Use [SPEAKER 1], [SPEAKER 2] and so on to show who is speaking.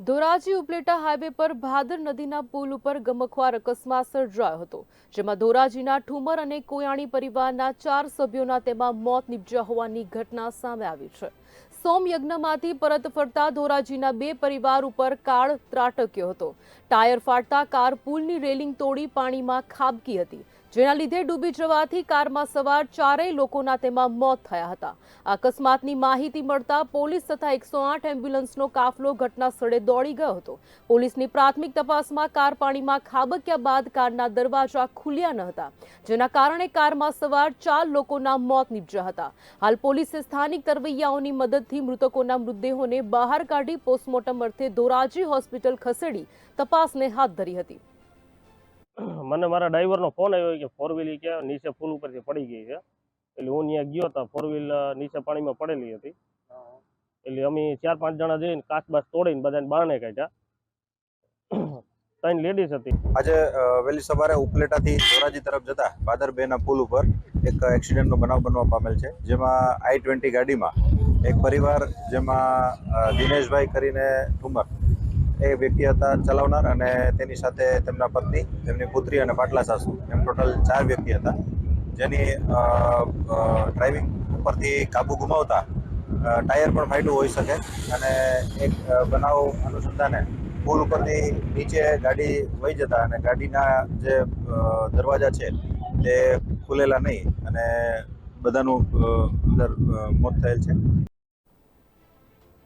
[SPEAKER 1] Dhoraji Upleta highway પર ભાદર નદીના પુલ ઉપર ગમખવાર અકસ્માત સર્જાયો હતો, જેમાં ધોરાજીના ઠુમર અને કોયાણી પરિવારના ચાર સભ્યોના તેમાં મોત નીપજ્યા હોવાની ઘટના સામે આવી છે. સોમયજ્ઞમાંથી પરત ફરતા ધોરાજીના બે પરિવાર ઉપર કાળ ત્રાટક્યો હતો. ટાયર ફાટતા કાર પુલની રેલિંગ તોડી પાણીમાં ખાબકી હતી. જેના લીધે ડૂબી જવાથી કારમાં સવાર ચારેય લોકોના તેમાં મોત થયા હતા. અકસ્માતની માહિતી મળતા પોલીસ તથા એકસો આઠ એમ્બ્યુલન્સનો કાફલો ઘટના સ્થળે દોડી ગયો હતો. પોલીસની પ્રાથમિક તપાસમાં કાર પાણીમાં ખાબક્યા બાદ કારના દરવાજા ખુલ્યા ન હતા, જેના કારણે કારમાં સવાર ચાર લોકોના મોત નીપજ્યા હતા. હાલ પોલીસે સ્થાનિક તરવૈયાઓની મદદથી મૃતકોના મૃતદેહોને બહાર કાઢી પોસ્ટમોર્ટમ અર્થે ધોરાજી હોસ્પિટલ ખસેડી તપાસને હાથ ધરી હતી.
[SPEAKER 2] મને મારા ડ્રાઈવરનો ફોન આવ્યો કે ફોર વ્હીલ કે નીચે પુલ ઉપરથી પડી ગઈ છે. એટલે હું ત્યાં ગયો તો ફોર વ્હીલ નીચે પાણીમાં પડેલી હતી. એટલે અમે ચાર પાંચ જણા જઈને કાચ બાસ તોડીને બધાને બારણે કાઢ્યા. ત્રણ લેડીઝ હતી.
[SPEAKER 3] આજે વહેલી સવારે ઉપલેટાથી ધોરાજી તરફ જતા ભાદરબેના પુલ ઉપર એક એક્સિડન્ટનો બનાવ બનવા પામેલ છે, જેમાં આઈ ટ્વેન્ટી ગાડીમાં એક પરિવાર, જેમાં દિનેશભાઈ કરીને ઠુમર એ વ્યક્તિ હતા ચલાવનાર અને તેની સાથે તેમના પત્ની, તેમની પુત્રી અને પાટલા સાસુ. એમ ટોટલ ચાર વ્યક્તિ હતા. જેની ડ્રાઇવિંગ ઉપરથી કાબુ ગુમાવતા ટાયર પણ ફાટ્યું હોઈ શકે અને એક બનાવ અનુસંધાને પુલ ઉપરથી નીચે ગાડી વહી જતા અને ગાડીના જે દરવાજા છે તે ખુલેલા નહીં અને બધાનું અંદર મોત થયેલ છે.